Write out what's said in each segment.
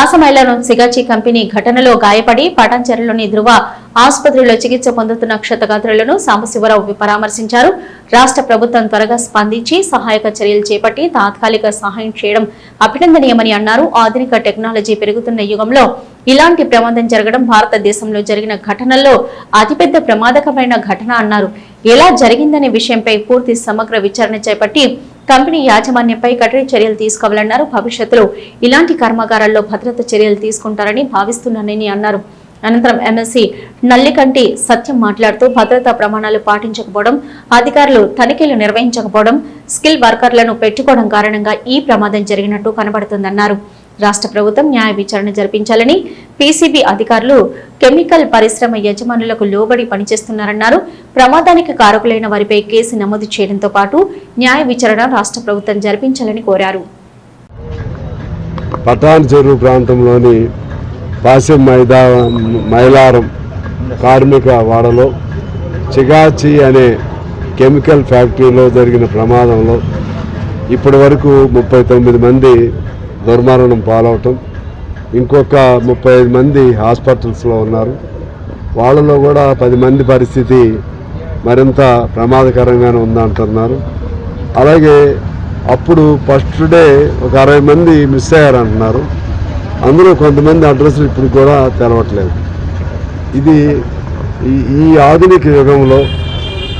పాసమైలను Sigachi company ఘటనలో గాయపడి పటాన్చెరలోని ధృవ ఆసుపత్రిలో చికిత్స పొందుతున్న క్షతగాత్రులను సాంబశివరావు పరామర్శించారు. రాష్ట్ర ప్రభుత్వం త్వరగా స్పందించి సహాయక చర్యలు చేపట్టి తాత్కాలిక సహాయం చేయడం అభినందనీయమని అన్నారు. ఆధునిక టెక్నాలజీ పెరుగుతున్న యుగంలో ఇలాంటి ప్రమాదం జరగడం భారతదేశంలో జరిగిన ఘటనల్లో అతిపెద్ద ప్రమాదకమైన ఘటన అన్నారు. ఎలా జరిగిందనే విషయంపై పూర్తి సమగ్ర విచారణ చేపట్టి కంపెనీ యాజమాన్యంపై కఠిన చర్యలు తీసుకోవాలన్నారు. భవిష్యత్తులో ఇలాంటి కర్మాగారాల్లో భద్రత చర్యలు తీసుకుంటారని భావిస్తున్నానని అన్నారు. అనంతరం ఎమ్మెల్సీ నల్లికంటి సత్యం మాట్లాడుతూ భద్రతా ప్రమాణాలు పాటించకపోవడం అధికారులు తనిఖీలు నిర్వహించకపోవడం స్కిల్ వర్కర్లను పెట్టుకోవడం కారణంగా ఈ ప్రమాదం జరిగినట్టు కనబడుతుందన్నారు. రాష్ట్ర ప్రభుత్వం న్యాయ విచారణ జరిపించాలని పీసీబీ అధికారులు కెమికల్ పరిశ్రమ యజమానులకు లోబడి పనిచేస్తున్నారన్నారు. ప్రమాదానికి కారకులైన వారిపై కేసు నమోదు చేయడంతో పాటు న్యాయ విచారణ రాష్ట్ర ప్రభుత్వం జరిపించాలని కోరారు. పటాన్ చెరువు ప్రాంతంలోని పాసెం మైదా మైలారం కార్మిక వాడలో చిగాచి అనే కెమికల్ ఫ్యాక్టరీలో జరిగిన ప్రమాదంలో ఇప్పటి వరకు ముప్పై తొమ్మిది మంది దుర్మరణం పాలవటం. ఇంకొక ముప్పై ఐదు మంది హాస్పిటల్స్లో ఉన్నారు. వాళ్ళలో కూడా పది మంది పరిస్థితి మరింత ప్రమాదకరంగానే ఉందంటున్నారు. అలాగే అప్పుడు ఫస్ట్ డే ఒక అరవై మంది మిస్ అయ్యారంటున్నారు. అందులో కొంతమంది అడ్రస్లు ఇప్పుడు కూడా తెలవట్లేదు. ఇది ఈ- ఈ ఆధునిక యుగంలో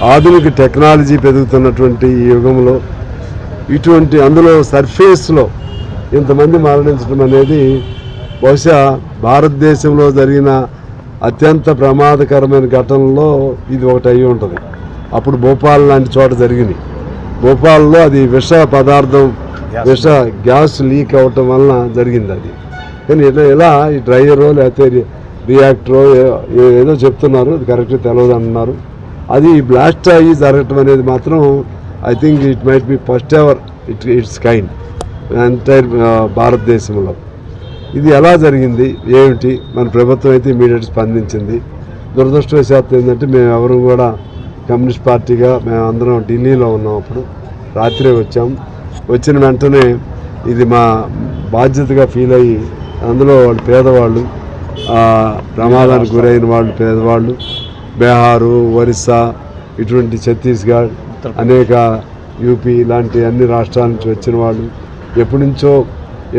ఆధునిక టెక్నాలజీ పెరుగుతున్నటువంటి ఈ యుగంలో ఇటువంటి అందులో సర్ఫేస్లో ఇంతమంది మరణించడం అనేది బహుశా భారతదేశంలో జరిగిన అత్యంత ప్రమాదకరమైన ఘటనలో ఇది ఒకటి అయి ఉంటుంది. అప్పుడు భోపాల్ లాంటి చోట జరిగింది. భోపాల్లో అది విష పదార్థం విష గ్యాస్ లీక్ అవటం వలన జరిగింది అది. కానీ ఇలా ఇలా ఈ డ్రైవరో లేకపోతే రియాక్టరో ఏదో చెప్తున్నారు అది కరెక్ట్గా తెలియదు అంటున్నారు అది బ్లాస్ట్ అయ్యి జరగటం అనేది మాత్రం I think it might be first ever it it's kind entire uh, భారతదేశంలో. ఇది ఎలా జరిగింది? ఏమిటి? మన ప్రభుత్వం అయితే ఇమీడియట్ స్పందించింది. దురదృష్టవశాత్తు ఏంటంటే మేము ఎవరు కూడా కమ్యూనిస్ట్ పార్టీగా మేము అందరం ఢిల్లీలో ఉన్నాం అప్పుడు. రాత్రే వచ్చాం. వచ్చిన వెంటనే ఇది మా బాధ్యతగా ఫీల్ అయ్యి అందులో వాళ్ళు పేదవాళ్ళు ప్రమాదానికి గురైన వాళ్ళు పేదవాళ్ళు బీహారు ఒరిస్సా ఇటువంటి ఛత్తీస్గఢ్ అనేక యూపీ ఇలాంటి అన్ని రాష్ట్రాల నుంచి వచ్చిన వాళ్ళు ఎప్పటి నుంచో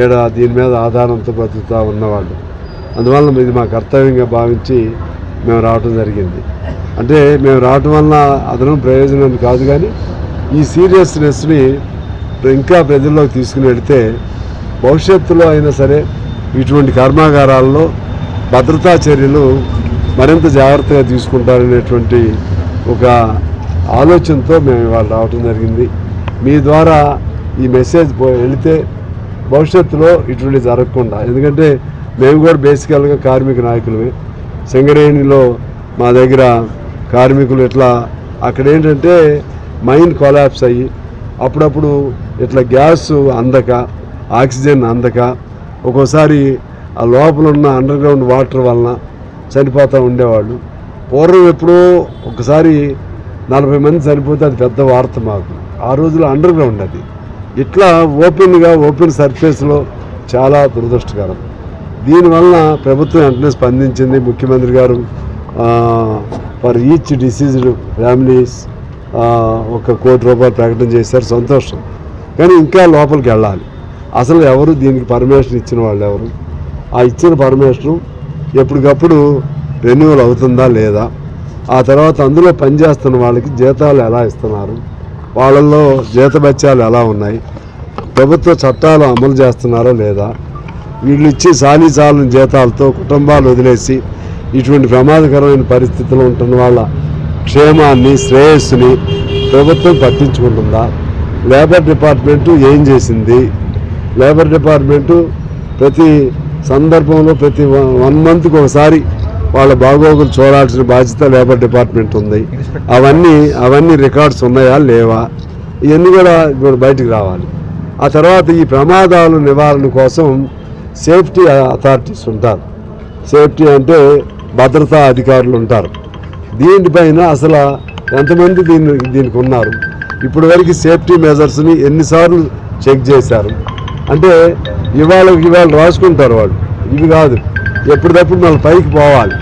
ఈడ దీని మీద ఆధారంతో బ్రతుకుతూ ఉన్నవాళ్ళు. అందువల్ల ఇది మా కర్తవ్యంగా భావించి మేము రావటం జరిగింది. అంటే మేము రావటం వల్ల అదనం ప్రయోజనం కాదు కానీ ఈ సీరియస్నెస్ని ఇంకా ప్రజల్లోకి తీసుకుని వెళితే భవిష్యత్తులో అయినా సరే ఇటువంటి కర్మాగారాల్లో భద్రతా చర్యలు మరింత జాగ్రత్తగా తీసుకుంటారనేటువంటి ఒక ఆలోచనతో మేము ఇవాళ రావటం జరిగింది. మీ ద్వారా ఈ మెసేజ్ పో- వెళితే భవిష్యత్తులో ఇటువంటి జరగకుండా. ఎందుకంటే మేము కూడా బేసికల్గా కార్మిక నాయకులమే. సింగరేణిలో మా దగ్గర కార్మికులు ఇట్లా అక్కడ ఏంటంటే మైండ్ కొలాప్స్ అయ్యి అప్పుడప్పుడు ఇట్లా గ్యాస్ అందక ఆక్సిజన్ అందక ఒక్కోసారి ఆ లోపల ఉన్న అండర్ గ్రౌండ్ వాటర్ వలన చనిపోతూ ఉండేవాళ్ళు. పూర్వం ఎప్పుడో ఒకసారి నలభై మంది చనిపోతే అది పెద్ద వార్త మాకు. ఆ రోజుల్లో అండర్ గ్రౌండ్ అది. ఇట్లా ఓపెన్గా ఓపెన్ సర్ఫేస్లో చాలా దురదృష్టకరం. దీనివల్ల ప్రభుత్వం వెంటనే స్పందించింది ముఖ్యమంత్రి గారు. ఫర్ ఈచ్ డిసీజ్డ్ ఫ్యామిలీస్ ఒక కోటి రూపాయలు ప్రకటన చేశారు. సంతోషం. కానీ ఇంకా లోపలికి వెళ్ళాలి. అసలు ఎవరు దీనికి పర్మిషన్ ఇచ్చిన వాళ్ళు ఎవరు? ఆ ఇచ్చిన పర్మిషన్ ఎప్పటికప్పుడు రెన్యువల్ అవుతుందా లేదా? ఆ తర్వాత అందులో పనిచేస్తున్న వాళ్ళకి జీతాలు ఎలా ఇస్తున్నారు? వాళ్ళల్లో జీతభత్యాలు ఎలా ఉన్నాయి? ప్రభుత్వ చట్టాలు అమలు చేస్తున్నారో లేదా? వీళ్ళు ఇచ్చి సాలి చాలని జీతాలతో కుటుంబాలు వదిలేసి ఇటువంటి ప్రమాదకరమైన పరిస్థితులు ఉంటున్న వాళ్ళ క్షేమాన్ని శ్రేయస్సుని ప్రభుత్వం పట్టించుకుంటుందా? లేబర్ డిపార్ట్మెంటు ఏం చేసింది? లేబర్ డిపార్ట్మెంటు ప్రతి సందర్భంలో ప్రతి వన్ మంత్కి ఒకసారి వాళ్ళ బాగోగులు చూడాల్సిన బాధ్యత లేబర్ డిపార్ట్మెంట్ ఉంది. అవన్నీ అవన్నీ రికార్డ్స్ ఉన్నాయా? లేవా? ఇవన్నీ కూడా ఇప్పుడు బయటికి రావాలి. ఆ తర్వాత ఈ ప్రమాదాలు నివారణ కోసం సేఫ్టీ అథారిటీస్ ఉంటారు. సేఫ్టీ అంటే భద్రతా అధికారులు ఉంటారు. దీనిపైన అసలు ఎంతమంది దీన్ని దీనికి ఉన్నారు? ఇప్పటి వరకు సేఫ్టీ మెజర్స్ని ఎన్నిసార్లు చెక్ చేశారు? అంటే ఇవాళ ఇవాళ రాసుకుంటారు వాళ్ళు. ఇవి కాదు. ఎప్పటికప్పుడు మనం పైకి పోవాలి.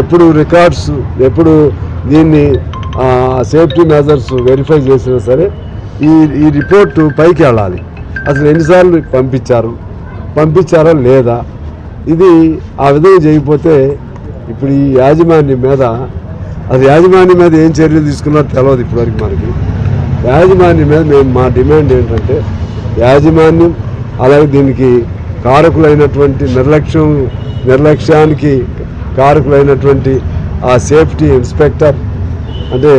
ఎప్పుడు రికార్డ్స్ ఎప్పుడు దీన్ని సేఫ్టీ మెజర్స్ వెరిఫై చేసినా సరే ఈ ఈ రిపోర్టు పైకి వెళ్ళాలి. అసలు ఎన్నిసార్లు పంపించారు? పంపించారా లేదా? ఇది ఆ విధంగా చేయకపోతే ఇప్పుడు ఈ యాజమాన్యం మీద అది యాజమాన్యం మీద ఏం చర్యలు తీసుకున్నారో తెలియదు ఇప్పటివరకు మనకి. యాజమాన్యం మీద మేము మా డిమాండ్ ఏంటంటే యాజమాన్యం అలాగే దీనికి కారకులైనటువంటి నిర్లక్ష్యం నిర్లక్ష్యానికి కారకులైనటువంటి ఆ సేఫ్టీ ఇన్స్పెక్టర్ అంటే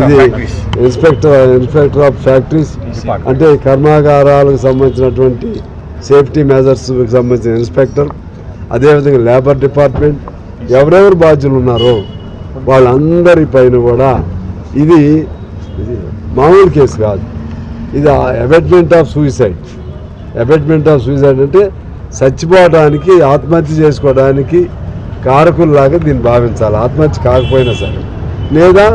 ఇది. Inspector inspector of factories. అంటే కర్మాగారాలకు సంబంధించినటువంటి సేఫ్టీ మెజర్స్కి సంబంధించిన ఇన్స్పెక్టర్ అదేవిధంగా లేబర్ డిపార్ట్మెంట్ ఎవరెవరు బాధ్యులు ఉన్నారో వాళ్ళందరి పైన కూడా ఇది ఇది మామూలు కేసు కాదు ఇది abetment of suicide abetment of suicide అంటే చచ్చిపోవడానికి ఆత్మహత్య చేసుకోవడానికి కారకుల్లాగా దీన్ని భావించాలి. ఆత్మహత్య కాకపోయినా సరే. లేదా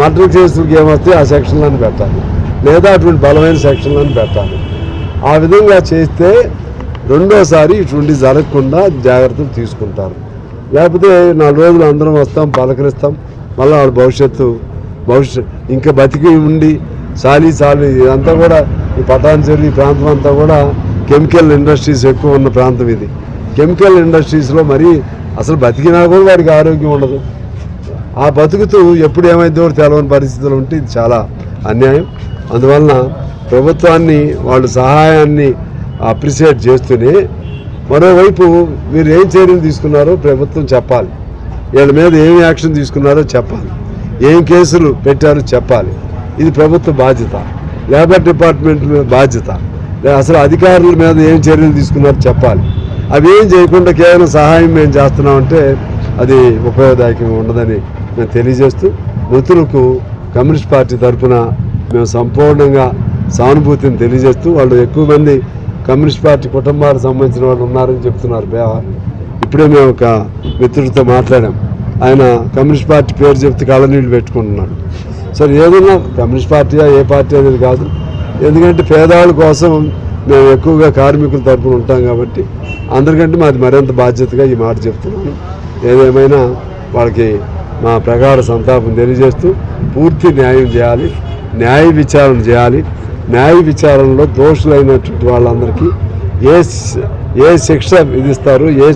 మర్డర్ కేసులకు ఏమొస్తే ఆ సెక్షన్లను పెట్టాలి. లేదా అటువంటి బలమైన సెక్షన్లను పెట్టాలి. ఆ విధంగా చేస్తే రెండోసారి ఇటువంటి జరగకుండా జాగ్రత్తలు తీసుకుంటారు. లేకపోతే నాలుగు రోజులు అందరం వస్తాం పలకరిస్తాం. మళ్ళీ వాళ్ళ భవిష్యత్తు భవిష్యత్ ఇంకా బతికి ఉండి సాలి సాలి ఇదంతా కూడా ఈ పటాన్చెరు ఈ ప్రాంతం అంతా కూడా కెమికల్ ఇండస్ట్రీస్ ఎక్కువ ఉన్న ప్రాంతం ఇది. కెమికల్ ఇండస్ట్రీస్లో మరి అసలు బతికినా కూడా వాడికి ఆరోగ్యం ఉండదు. ఆ బతుకుతూ ఎప్పుడు ఏమైందో తెలవని పరిస్థితులు ఉంటే ఇది చాలా అన్యాయం. అందువలన ప్రభుత్వాన్ని వాళ్ళు సహాయాన్ని అప్రిషియేట్ చేస్తూనే మరోవైపు మీరు ఏం చర్యలు తీసుకున్నారో ప్రభుత్వం చెప్పాలి. వీళ్ళ మీద ఏం యాక్షన్ తీసుకున్నారో చెప్పాలి. ఏం కేసులు పెట్టారో చెప్పాలి. ఇది ప్రభుత్వ బాధ్యత. లేబర్ డిపార్ట్మెంట్ మీద బాధ్యత. అసలు అధికారుల మీద ఏం చర్యలు తీసుకున్నారో చెప్పాలి. అవి ఏం చేయకుండా కేవలం సహాయం మేము చేస్తున్నామంటే అది ఉపయోగదాయకంగా ఉండదని మేము తెలియజేస్తూ మృతులకు కమ్యూనిస్ట్ పార్టీ తరఫున మేము సంపూర్ణంగా సానుభూతిని తెలియజేస్తూ వాళ్ళు ఎక్కువ మంది కమ్యూనిస్ట్ పార్టీ కుటుంబాలకు సంబంధించిన వాళ్ళు ఉన్నారని చెప్తున్నారు. ఇప్పుడే మేము ఒక మిత్రుడితో మాట్లాడాం. ఆయన కమ్యూనిస్ట్ పార్టీ పేరు చెప్తే కళ్ళనీళ్ళు పెట్టుకుంటున్నాడు. సరే ఏదన్నా కమ్యూనిస్ట్ పార్టీయా ఏ పార్టీ అనేది కాదు. ఎందుకంటే పేదవాళ్ళ కోసం మేము ఎక్కువగా కార్మికుల తరఫున ఉంటాం కాబట్టి అందరికంటే మాది మరింత బాధ్యతగా ఈ మాట చెప్తున్నాను. ఏదేమైనా వాళ్ళకి మా ప్రగాఢ సంతాపం తెలియజేస్తూ పూర్తి న్యాయం చేయాలి న్యాయ విచారణ చేయాలి. న్యాయ విచారణలో దోషులైనటువంటి వాళ్ళందరికీ ఏ ఏ శిక్ష విధిస్తారు ఏ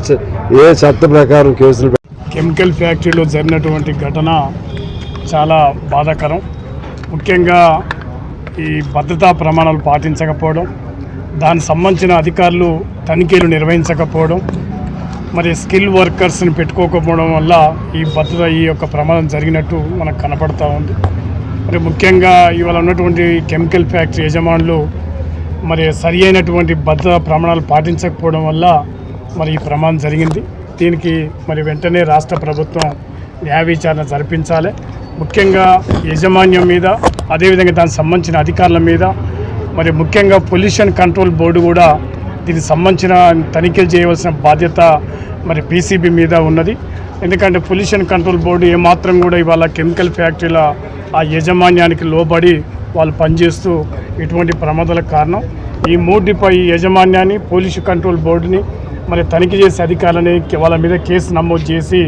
ఏ చట్ట ప్రకారం కేసులు కెమికల్ ఫ్యాక్టరీలో జరిగినటువంటి ఘటన చాలా బాధాకరం. ముఖ్యంగా ఈ భద్రతా ప్రమాణాలు పాటించకపోవడం దానికి సంబంధించిన అధికారులు తనిఖీలు నిర్వహించకపోవడం మరి స్కిల్ వర్కర్స్ని పెట్టుకోకపోవడం వల్ల ఈ భద్రత ఈ యొక్క ప్రమాదం జరిగినట్టు మనకు కనపడతా ఉంది. మరి ముఖ్యంగా ఇవాళ ఉన్నటువంటి కెమికల్ ఫ్యాక్టరీ యజమానులు మరి సరి అయినటువంటి భద్రతా ప్రమాణాలు పాటించకపోవడం వల్ల మరి ఈ ప్రమాదం జరిగింది. దీనికి మరి వెంటనే రాష్ట్ర ప్రభుత్వం న్యాయ విచారణ జరిపించాలి. ముఖ్యంగా యజమాన్యం మీద అదేవిధంగా దానికి సంబంధించిన అధికారుల మీద మరి ముఖ్యంగా పొల్యూషన్ కంట్రోల్ బోర్డు కూడా దీనికి సంబంధించిన తనిఖీలు చేయవలసిన బాధ్యత మరి పీసీబీ మీద ఉన్నది. ఎందుకంటే పొల్యూషన్ కంట్రోల్ బోర్డు ఏమాత్రం కూడా ఇవాళ కెమికల్ ఫ్యాక్టరీల ఆ యజమాన్యానికి లోబడి వాళ్ళు పనిచేస్తూ ఇటువంటి ప్రమాదాలకు కారణం. ఈ మూడిపై యజమాన్యాన్ని పోలీసు కంట్రోల్ బోర్డుని మరి తనిఖీ చేసే అధికారులని వాళ్ళ మీద కేసు నమోదు చేసి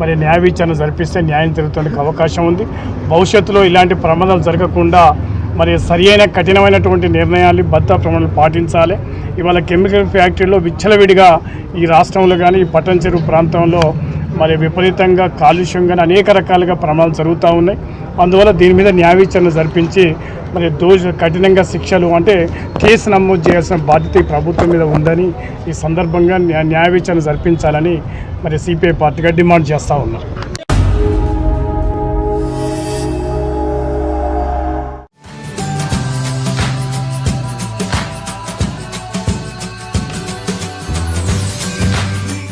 మరి న్యాయ విచారణ జరిపిస్తే న్యాయం జరుగుతుండే అవకాశం ఉంది. భవిష్యత్తులో ఇలాంటి ప్రమాదాలు జరగకుండా మరి సరి అయిన కఠినమైనటువంటి నిర్ణయాలు భద్రతా ప్రమాణాలు పాటించాలి. ఇవాళ కెమికల్ ఫ్యాక్టరీలో విచ్చలవిడిగా ఈ రాష్ట్రంలో కానీ ఈ పట్టణ చెరువు ప్రాంతంలో మరి విపరీతంగా కాలుష్యం కానీ అనేక రకాలుగా ప్రమాదాలు జరుగుతూ ఉన్నాయి. అందువల్ల దీని మీద న్యాయ విచారణ జరిపించి మరి దోష కఠినంగా శిక్షలు అంటే కేసు నమోదు చేయాల్సిన బాధ్యత ఈ ప్రభుత్వం మీద ఉందని ఈ సందర్భంగా న్యాయ విచారణ జరిపించాలని మరి సిపిఐ పార్టీగా డిమాండ్ చేస్తూ ఉన్నారు.